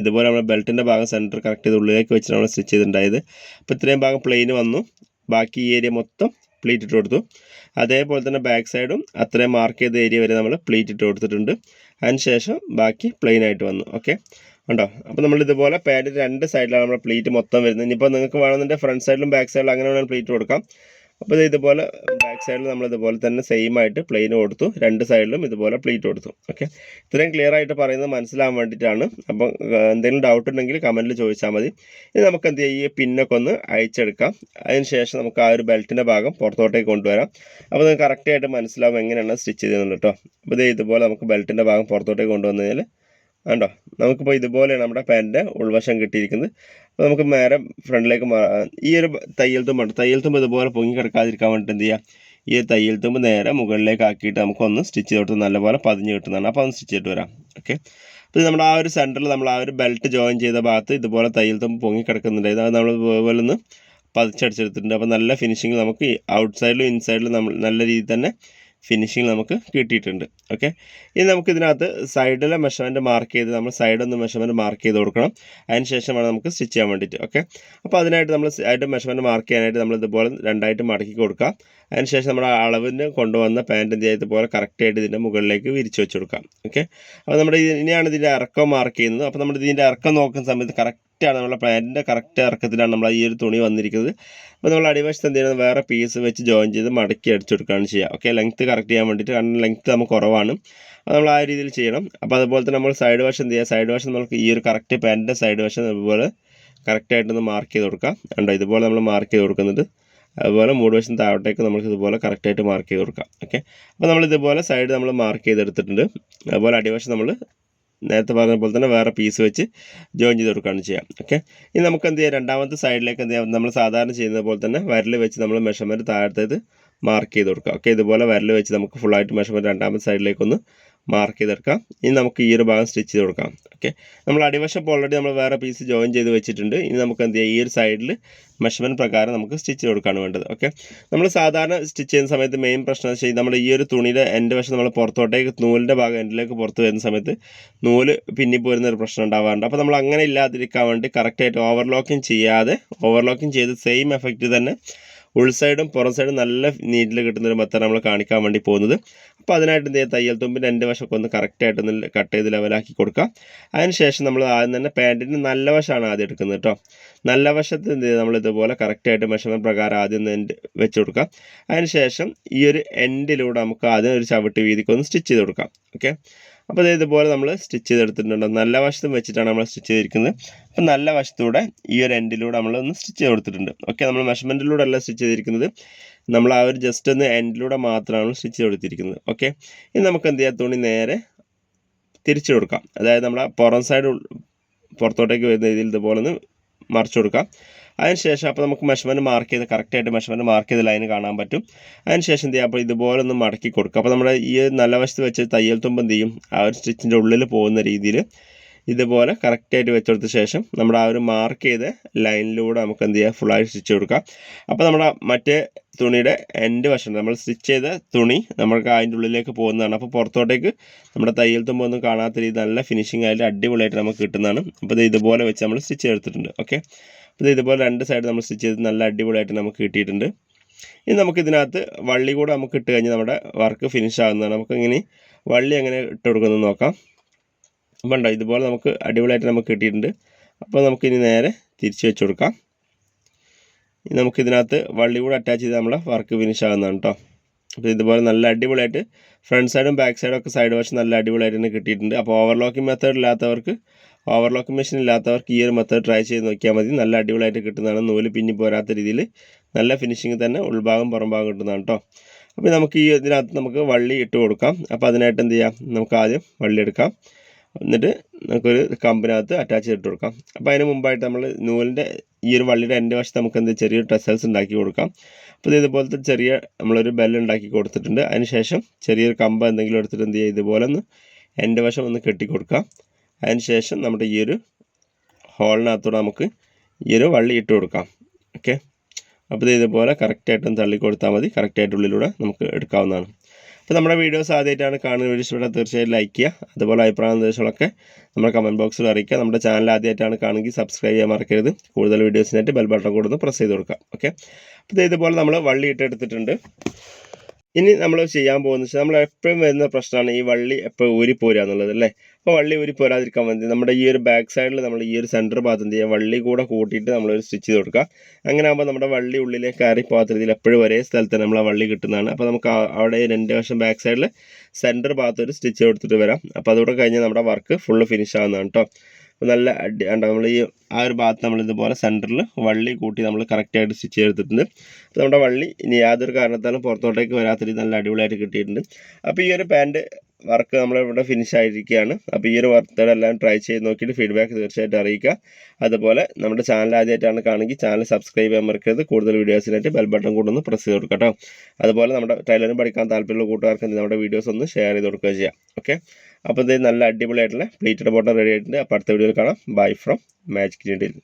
ഇതുപോലെ നമ്മൾ ബെൽറ്റിന്റെ ഭാഗം സെന്റർ കറക്റ്റ് ചെയ്ത് ഉള്ളിലേക്ക് വെച്ചിട്ട് നമ്മൾ സ്റ്റിച്ച് ചെയ്തിട്ടുണ്ടായത്. അപ്പോൾ ഇത്രയും ഭാഗം പ്ലെയിൻ വന്നു. ബാക്കി ഈ ഏരിയ മൊത്തം പ്ലീറ്റ് ഇട്ട് കൊടുത്തു. അതേപോലെ തന്നെ ബാക്ക് സൈഡും അത്രയും മാർക്ക് ചെയ്ത ഏരിയ വരെ നമ്മൾ പ്ലീറ്റ് ഇട്ട് കൊടുത്തിട്ടുണ്ട്. അതിനുശേഷം ബാക്കി പ്ലെയിൻ ആയിട്ട് വന്നു. ഓക്കെ ഉണ്ടോ അപ്പോൾ നമ്മൾ ഇതുപോലെ പാന്റ് രണ്ട് സൈഡിലാണ് നമ്മുടെ പ്ലീറ്റ് മൊത്തം വരുന്നത്. ഇനിയിപ്പോൾ നിങ്ങൾക്ക് വേണമെന്നുണ്ടെങ്കിൽ ഫ്രണ്ട് സൈഡിലും ബാക്ക് സൈഡിലും അങ്ങനെ വേണമെങ്കിൽ പ്ലീറ്റ് കൊടുക്കാം. അപ്പോൾ ഇത് ഇതുപോലെ ബാക്ക് സൈഡിൽ നമ്മൾ ഇതുപോലെ തന്നെ സെയിം ആയിട്ട് പ്ലെയിൻ കൊടുത്തു. രണ്ട് സൈഡിലും ഇതുപോലെ പ്ലീറ്റ് കൊടുത്തു. ഓക്കെ ഇത്രയും ക്ലിയർ ആയിട്ട് പറയുന്നത് മനസ്സിലാവാൻ വേണ്ടിയിട്ടാണ്. അപ്പം എന്തെങ്കിലും ഡൗട്ട് ഉണ്ടെങ്കിൽ കമന്റിൽ ചോദിച്ചാൽ മതി. ഇനി നമുക്ക് എന്ത് ചെയ്യുക ഈ പിന്നൊക്കെ ഒന്ന് അയച്ചെടുക്കാം. അതിന് ശേഷം നമുക്ക് ആ ഒരു ബെൽറ്റിന്റെ ഭാഗം പുറത്തോട്ടേക്ക് കൊണ്ടുവരാം. അപ്പോൾ നിങ്ങൾക്ക് കറക്റ്റായിട്ട് മനസ്സിലാവും എങ്ങനെയാണ് സ്റ്റിച്ച് ചെയ്യുന്നത് കേട്ടോ അപ്പോൾ ഇത് ഇതുപോലെ നമുക്ക് ബെൽറ്റിന്റെ ഭാഗം പുറത്തോട്ടേക്ക് കൊണ്ടുവന്നു കഴിഞ്ഞാൽ കണ്ടോ? നമുക്കിപ്പോൾ ഇതുപോലെയാണ് നമ്മുടെ പാന്റിന്റെ ഉൾവശം കിട്ടിയിരിക്കുന്നത്. അപ്പോൾ നമുക്ക് നേരെ ഫ്രണ്ടിലേക്ക് ഈ ഒരു തയ്യൽ തുമ്പുണ്ട് തയ്യൽ തുമ്പ് ഇതുപോലെ പൊങ്ങി കിടക്കാതിരിക്കാൻ വേണ്ടിയിട്ട് എന്ത് ചെയ്യുക ഈ തയ്യൽ തുമ്പ് നേരെ മുകളിലേക്ക് ആക്കിയിട്ട് നമുക്കൊന്ന് സ്റ്റിച്ച് കൊടുത്ത് നല്ലപോലെ പതിഞ്ഞ് കിട്ടുന്നതാണ്. അപ്പോൾ ഒന്ന് സ്റ്റിച്ച് ചെയ്തിട്ട് വരാം. ഓക്കെ അപ്പോൾ നമ്മുടെ ആ ഒരു സെന്ററിൽ നമ്മൾ ആ ഒരു ബെൽറ്റ് ജോയിൻ ചെയ്ത ഭാഗത്ത് ഇതുപോലെ തയ്യൽ തുമ്പ് പൊങ്ങി കിടക്കുന്നുണ്ടായിരുന്നു അത് നമ്മൾ ഇതുപോലെ ഒന്ന് പതിച്ചടിച്ചെടുത്തിട്ടുണ്ട്. അപ്പോൾ നല്ല ഫിനിഷിങ് നമുക്ക് ഔട്ട് സൈഡിലും ഇൻസൈഡിലും നമ്മൾ നല്ല രീതിയിൽ തന്നെ ഫിനിഷിങ് നമുക്ക് കിട്ടിയിട്ടുണ്ട്. ഓക്കെ ഇനി നമുക്ക് ഇതിനകത്ത് സൈഡിലെ മെഷർമെന്റ് മാർക്ക് ചെയ്ത് നമ്മൾ സൈഡൊന്ന് മെഷർമെന്റ് മാർക്ക് ചെയ്ത് കൊടുക്കണം. അതിന് ശേഷമാണ് നമുക്ക് സ്റ്റിച്ച് ചെയ്യാൻ വേണ്ടിയിട്ട്. ഓക്കെ അപ്പോൾ അതിനായിട്ട് നമ്മൾ സൈഡ് മെഷർമെന്റ് മാർക്ക് ചെയ്യാനായിട്ട് നമ്മൾ ഇതുപോലെ രണ്ടായിട്ട് മടക്കി കൊടുക്കാം. അതിന് ശേഷം നമ്മുടെ അളവിന് കൊണ്ടുവന്ന പാന്റ് എന്ത് ചെയ്യുക? പോലെ കറക്റ്റായിട്ട് ഇതിന്റെ മുകളിലേക്ക് വിരിച്ച് വെച്ച് കൊടുക്കാം. ഓക്കെ അപ്പോൾ നമ്മുടെ ഇനിയാണ് ഇതിന്റെ ഇറക്കം മാർക്ക് ചെയ്യുന്നത്. അപ്പോൾ നമ്മൾ ഇതിന്റെ ഇറക്കം നോക്കുന്ന സമയത്ത് കറക്റ്റാണ് നമ്മുടെ പാന്റിന്റെ കറക്റ്റ് ഇറക്കത്തിലാണ് നമ്മൾ ഈ ഒരു തുണി വന്നിരിക്കുന്നത്. അപ്പോൾ നമ്മൾ അടിവശത്ത് എന്ത് ചെയ്യുന്നത് വേറെ പീസ് വെച്ച് ജോയിൻ ചെയ്ത് മടക്കി അടിച്ചു കൊടുക്കുകയാണ് ചെയ്യുക ഓക്കെ ലെങ്ത്ത് കറക്റ്റ് ചെയ്യാൻ വേണ്ടിയിട്ട് കാരണം ലെങ്ത്ത് നമുക്ക് കുറവാണ്. അപ്പോൾ നമ്മൾ ആ രീതിയിൽ ചെയ്യണം. അപ്പോൾ അതുപോലെ തന്നെ നമ്മൾ സൈഡ് വശം എന്ത് ചെയ്യുക സൈഡ് വശം നമുക്ക് ഈ ഒരു കറക്റ്റ് പാന്റിന്റെ സൈഡ് വശം അതുപോലെ കറക്റ്റായിട്ടൊന്ന് മാർക്ക് ചെയ്ത് കൊടുക്കാം. ഉണ്ടോ ഇതുപോലെ നമ്മൾ മാർക്ക് ചെയ്ത് കൊടുക്കുന്നുണ്ട്. അതുപോലെ മൂട് വശം താഴോട്ടേക്ക് നമുക്ക് ഇതുപോലെ കറക്റ്റായിട്ട് മാർക്ക് ചെയ്ത് കൊടുക്കാം. ഓക്കെ അപ്പോൾ നമ്മൾ ഇതുപോലെ സൈഡ് നമ്മൾ മാർക്ക് ചെയ്തെടുത്തിട്ടുണ്ട്. അതുപോലെ അടിവശം നമ്മൾ നേരത്തെ പറഞ്ഞ പോലെ തന്നെ വേറെ പീസ് വെച്ച് ജോയിൻ ചെയ്ത് കൊടുക്കുകയാണ് ചെയ്യാം ഓക്കെ ഇനി നമുക്ക് എന്ത് ചെയ്യാം? രണ്ടാമത്തെ സൈഡിലേക്ക് എന്ത് ചെയ്യാം? നമ്മൾ സാധാരണ ചെയ്യുന്നത് പോലെ തന്നെ വരൽ വെച്ച് നമ്മൾ മെഷർമെന്റ് താഴത്തേത് മാർക്ക് ചെയ്ത് കൊടുക്കുക. ഓക്കെ ഇതുപോലെ വരൽ വെച്ച് നമുക്ക് ഫുള്ളായിട്ട് മെഷർമെന്റ് രണ്ടാമത്തെ സൈഡിലേക്കൊന്ന് മാർക്ക് ചെയ്തെടുക്കാം. ഇനി നമുക്ക് ഈ ഒരു ഭാഗം സ്റ്റിച്ച് ചെയ്ത് കൊടുക്കാം. ഓക്കെ നമ്മൾ അടിവശം ഇപ്പോൾ ഓൾറെഡി നമ്മൾ വേറെ പീസ് ജോയിൻ ചെയ്ത് വെച്ചിട്ടുണ്ട്. ഇനി നമുക്ക് എന്ത് ചെയ്യാം? ഈ ഒരു സൈഡിൽ മെഷർമെന്റ് പ്രകാരം നമുക്ക് സ്റ്റിച്ച് ചെയ്ത് കൊടുക്കുകയാണ് വേണ്ടത്. ഓക്കെ നമ്മൾ സാധാരണ സ്റ്റിച്ച് ചെയ്യുന്ന സമയത്ത് മെയിൻ പ്രശ്നം വെച്ചാൽ നമ്മൾ ഈ ഒരു തുണിയുടെ എന്റെ വശം നമ്മൾ പുറത്തോട്ടേക്ക് നൂലിന്റെ ഭാഗം എൻഡിലേക്ക് പുറത്ത് വരുന്ന സമയത്ത് നൂൽ പിന്നി പോരുന്ന ഒരു പ്രശ്നം ഉണ്ടാവാറുണ്ട്. അപ്പോൾ നമ്മൾ അങ്ങനെ ഇല്ലാതിരിക്കാൻ വേണ്ടി കറക്റ്റായിട്ട് ഓവർലോക്കിങ് ചെയ്യാതെ ഓവർലോക്കിങ് ചെയ്ത് സെയിം എഫക്റ്റ് തന്നെ ഉൾസൈഡും പുറം സൈഡും നല്ല നീറ്റിൽ കിട്ടുന്ന ഒരു മെത്തേഡ് നമ്മൾ കാണിക്കാൻ വേണ്ടി പോകുന്നത്. അപ്പോൾ അതിനായിട്ട് എന്ത് ചെയ്യുക തയ്യൽ തുമ്പിന്റെ രണ്ട് വശമൊക്കെ ഒന്ന് കറക്റ്റായിട്ട് ഒന്ന് കട്ട് ചെയ്ത് ലെവലാക്കി കൊടുക്കാം അതിനുശേഷം നമ്മൾ ആദ്യം തന്നെ പാന്റിന്റെ നല്ല വശമാണ് ആദ്യം എടുക്കുന്നത് കേട്ടോ. നല്ല വശത്ത് എന്ത് ചെയ്യുക നമ്മൾ ഇതുപോലെ കറക്റ്റായിട്ട് മെഷർമെന്റ് പ്രകാരം ആദ്യം ഒന്ന് വെച്ച് കൊടുക്കാം അതിനുശേഷം ഈ ഒരു എൻഡിലൂടെ നമുക്ക് ആദ്യം ഒരു ചവിട്ട് വീതിക്കൊന്ന് സ്റ്റിച്ച് ചെയ്ത് കൊടുക്കാം. ഓക്കെ അപ്പോൾ ഇത് ഇതുപോലെ നമ്മൾ സ്റ്റിച്ച് ചെയ്തെടുത്തിട്ടുണ്ട് നല്ല വശത്തും വെച്ചിട്ടാണ് നമ്മൾ സ്റ്റിച്ച് ചെയ്തിരിക്കുന്നത്. അപ്പോൾ നല്ല വശത്തൂടെ ഈ ഒരു എൻഡിലൂടെ നമ്മൾ ഒന്ന് സ്റ്റിച്ച് ചെയ്ത് കൊടുത്തിട്ടുണ്ട് ഓക്കെ നമ്മൾ മെഷർമെന്റിലൂടെ അല്ല സ്റ്റിച്ച് ചെയ്തിരിക്കുന്നത്. നമ്മൾ ആ ഒരു ജസ്റ്റ് ഒന്ന് എൻഡിലൂടെ മാത്രമാണ് സ്റ്റിച്ച് കൊടുത്തിരിക്കുന്നത് ഓക്കെ ഇനി നമുക്ക് എന്ത് ചെയ്യാം തുണി നേരെ തിരിച്ചു കൊടുക്കാം. അതായത് നമ്മൾ പുറം സൈഡ് പുറത്തോട്ടേക്ക് വരുന്ന രീതിയിൽ ഇതുപോലെ ഒന്ന് മറിച്ചു കൊടുക്കാം. അതിനുശേഷം അപ്പോൾ നമുക്ക് മെഷർമെന്റ് മാർക്ക് ചെയ്ത് കറക്റ്റായിട്ട് മെഷർമെന്റ് മാർക്ക് ചെയ്ത് ലൈൻ കാണാൻ പറ്റും. അതിനുശേഷം എന്ത് ചെയ്യുക അപ്പോൾ ഇതുപോലെ ഒന്ന് മടക്കി കൊടുക്കുക. അപ്പോൾ നമ്മുടെ ഈ നല്ല വശത്ത് വെച്ച് തയ്യൽ തുമ്പ് എന്ത് ചെയ്യും? ആ ഒരു സ്റ്റിച്ചിന്റെ ഉള്ളിൽ പോകുന്ന രീതിയിൽ ഇതുപോലെ കറക്റ്റായിട്ട് വെച്ചെടുത്ത ശേഷം നമ്മുടെ ആ ഒരു മാർക്ക് ചെയ്ത ലൈനിലൂടെ നമുക്ക് എന്ത് ചെയ്യാം? ഫുള്ളായിട്ട് സ്റ്റിച്ച് കൊടുക്കാം. അപ്പോൾ നമ്മുടെ മറ്റേ തുണിയുടെ എൻഡ് വശം നമ്മൾ സ്റ്റിച്ച് ചെയ്ത തുണി നമുക്ക് അതിന്റെ ഉള്ളിലേക്ക് പോകുന്നതാണ്. അപ്പോൾ പുറത്തോട്ടേക്ക് നമ്മുടെ തയ്യൽ തുമ്പൊന്നും കാണാത്ത രീതി നല്ല ഫിനിഷിംഗ് ആയിട്ട് അടിപൊളിയായിട്ട് നമുക്ക് കിട്ടുന്നതാണ്. അപ്പോൾ ഇത് ഇതുപോലെ വെച്ച് നമ്മൾ സ്റ്റിച്ച് ചെയ്തെടുത്തിട്ടുണ്ട് ഓക്കെ അപ്പോൾ ഇത് ഇതുപോലെ രണ്ട് സൈഡ് നമ്മൾ സ്റ്റിച്ച് ചെയ്ത് നല്ല അടിപൊളിയായിട്ട് നമുക്ക് കിട്ടിയിട്ടുണ്ട്. ഇനി നമുക്ക് ഇതിനകത്ത് വള്ളി കൂടെ നമുക്ക് ഇട്ട് കഴിഞ്ഞാൽ നമ്മുടെ വർക്ക് ഫിനിഷ് ആകുന്നതാണ്. നമുക്ക് ഇങ്ങനെ വള്ളി എങ്ങനെ ഇട്ട് കൊടുക്കുന്നത് നോക്കാം. അപ്പം ഉണ്ടോ ഇതുപോലെ നമുക്ക് അടിപൊളിയായിട്ട് നമുക്ക് കിട്ടിയിട്ടുണ്ട്. അപ്പോൾ നമുക്കിനി നേരെ തിരിച്ച് വെച്ച് കൊടുക്കാം. ഇനി നമുക്കിതിനകത്ത് വള്ളി കൂടെ അറ്റാച്ച് ചെയ്ത് നമ്മുടെ വർക്ക് ഫിനിഷ് ആകുന്നതാണ് കേട്ടോ അപ്പോൾ ഇതുപോലെ നല്ല അടിപൊളിയായിട്ട് ഫ്രണ്ട് സൈഡും ബാക്ക് സൈഡും ഒക്കെ സൈഡ് വാഷ് നല്ല അടിപൊളിയായിട്ട് തന്നെ കിട്ടിയിട്ടുണ്ട്. അപ്പോൾ ഓവർലോക്കിംഗ് മെത്തേഡ് ഇല്ലാത്തവർക്ക് ഓവർലോക്കിംഗ് മെഷീൻ ഇല്ലാത്തവർക്ക് ഈ ഒരു മെത്തേഡ് ട്രൈ ചെയ്ത് നോക്കിയാൽ മതി. നല്ല അടിപൊളിയായിട്ട് കിട്ടുന്നതാണ്. നൂൽ പിന്നി പോരാത്ത രീതിയിൽ നല്ല ഫിനിഷിങ് തന്നെ ഉൾഭാഗം പുറം ഭാഗം കിട്ടുന്നതാണ് കേട്ടോ അപ്പോൾ നമുക്ക് ഈ ഇതിനകത്ത് നമുക്ക് വള്ളി ഇട്ട് കൊടുക്കാം. അപ്പോൾ അതിനായിട്ട് എന്ത് ചെയ്യാം? നമുക്ക് ആദ്യം വള്ളി എടുക്കാം. എന്നിട്ട് നമുക്കൊരു കമ്പിനകത്ത് അറ്റാച്ച് ചെയ്തിട്ട് കൊടുക്കാം. അപ്പോൾ അതിന് മുമ്പായിട്ട് നമ്മൾ നൂലിന്റെ ഈ ഒരു വള്ളിയുടെ എന്റെ വശത്ത് നമുക്ക് എന്ത് ചെറിയ ട്രസൽസ് ഉണ്ടാക്കി കൊടുക്കാം. അപ്പോൾ ഇത് ഇതുപോലത്തെ ചെറിയ നമ്മളൊരു ബെല്ല് ഉണ്ടാക്കി കൊടുത്തിട്ടുണ്ട്. അതിന് ശേഷം ചെറിയൊരു കമ്പ് എന്തെങ്കിലും എടുത്തിട്ട് എന്ത് ചെയ്യുക ഇതുപോലെ ഒന്ന് എന്റെ വശം ഒന്ന് കെട്ടി അതിന് ശേഷം നമ്മുടെ ഈ ഒരു ഹോളിനകത്തൂടെ നമുക്ക് ഈ ഒരു വള്ളി ഇട്ട് കൊടുക്കാം. ഓക്കെ അപ്പോൾ ഇതേപോലെ ഇതുപോലെ കറക്റ്റായിട്ടൊന്ന് തള്ളി കൊടുത്താൽ മതി. കറക്റ്റായിട്ട് ഉള്ളിലൂടെ നമുക്ക് എടുക്കാവുന്നതാണ്. അപ്പോൾ നമ്മുടെ വീഡിയോസ് ആദ്യമായിട്ടാണ് കാണുന്ന വീഡിയോസ് ഇവിടെ തീർച്ചയായും ലൈക്ക് ചെയ്യുക. അതുപോലെ അഭിപ്രായ നിർദ്ദേശങ്ങളൊക്കെ നമ്മുടെ കമന്റ് ബോക്സിൽ അറിയിക്കുക. നമ്മുടെ ചാനൽ ആദ്യമായിട്ടാണ് കാണുമെങ്കിൽ സബ്സ്ക്രൈബ് ചെയ്യാൻ മറക്കരുത്. കൂടുതൽ വീഡിയോസിനായിട്ട് ബെൽ ബട്ടൺ കൂടെ പ്രസ് ചെയ്ത് കൊടുക്കാം ഓക്കെ അപ്പോൾ ഇതേപോലെ നമ്മൾ വള്ളി ഇട്ടെടുത്തിട്ടുണ്ട് ഇനി നമ്മൾ ചെയ്യാൻ പോകുന്നത് നമ്മൾ എപ്പോഴും വരുന്ന പ്രശ്നമാണ് ഈ വള്ളി എപ്പോഴും ഊരിപ്പോരുക എന്നുള്ളത് അല്ലേ? അപ്പോൾ വള്ളി ഊരിപ്പോരാതിരിക്കാൻ വേണ്ടി നമ്മുടെ ഈ ഒരു ബാക്ക് സൈഡിൽ നമ്മൾ ഈ ഒരു സെന്റർ ഭാഗത്ത് എന്ത് ചെയ്യുക വള്ളി കൂടെ കൂട്ടിയിട്ട് നമ്മളൊരു സ്റ്റിച്ച് ചെയ്ത് കൊടുക്കുക. അങ്ങനെ ആകുമ്പോൾ നമ്മുടെ വള്ളി ഉള്ളിലേക്ക് കയറി പോകാത്ത രീതിയിൽ എപ്പോഴും ഒരേ സ്ഥലത്ത് നമ്മൾ ആ വള്ളി കിട്ടുന്നതാണ്. അപ്പോൾ നമുക്ക് അവിടെ രണ്ട് വശം ബാക്ക് സൈഡിൽ സെന്റർ ഭാഗത്ത് ഒരു സ്റ്റിച്ച് കൊടുത്തിട്ട് വരാം. അപ്പോൾ അതുകൂടെ കഴിഞ്ഞാൽ നമ്മുടെ വർക്ക് ഫുള്ള് ഫിനിഷ് ആവുന്നതാണ് കേട്ടോ നല്ല അടി നമ്മൾ ഈ ആ ഒരു ഭാഗത്ത് നമ്മൾ ഇതുപോലെ സെന്ററിൽ വള്ളി കൂട്ടി നമ്മൾ കറക്റ്റായിട്ട് സ്റ്റിച്ച് ചെയ്തെടുത്തിട്ടുണ്ട്. അപ്പോൾ നമ്മുടെ വള്ളി ഇനി യാതൊരു കാരണത്താലും പുറത്തോട്ടേക്ക് വരാത്ത രീതി നല്ല അടിപൊളിയായിട്ട് കിട്ടിയിട്ടുണ്ട്. അപ്പോൾ ഈ ഒരു പാന്റ് വർക്ക് നമ്മളിവിടെ ഫിനിഷ് ആയിരിക്കുകയാണ്. അപ്പോൾ ഈ ഒരു വർക്കുകൾ ട്രൈ ചെയ്ത് നോക്കിയിട്ട് ഫീഡ്ബാക്ക് തീർച്ചയായിട്ടും അറിയിക്കുക. അതുപോലെ നമ്മുടെ ചാനൽ ആദ്യമായിട്ടാണ് കാണുമെങ്കിൽ ചാനൽ സബ്സ്ക്രൈബ് ചെയ്യാൻ മറക്കരുത്. കൂടുതൽ വീഡിയോസിനായിട്ട് ബെൽ ബട്ടൺ കൂടെ ഒന്ന് പ്രസ് ചെയ്ത് കൊടുക്കട്ടോ. കേട്ടോ അതുപോലെ നമ്മുടെ ടൈലറിംഗ് പഠിക്കാൻ താല്പര്യമുള്ള കൂട്ടുകാർക്ക് നമ്മുടെ വീഡിയോസ് ഒന്ന് ഷെയർ ചെയ്ത് കൊടുക്കുക ചെയ്യാം. ഓക്കെ അപ്പോൾ ഇത് നല്ല അടിപൊളിയായിട്ടുള്ള പ്ലേറ്റഡ് ബോട്ടം റെഡി ആയിട്ടുണ്ട്. അപ്പോൾ അടുത്ത വീഡിയോയിൽ കാണാം. Bye from magic deal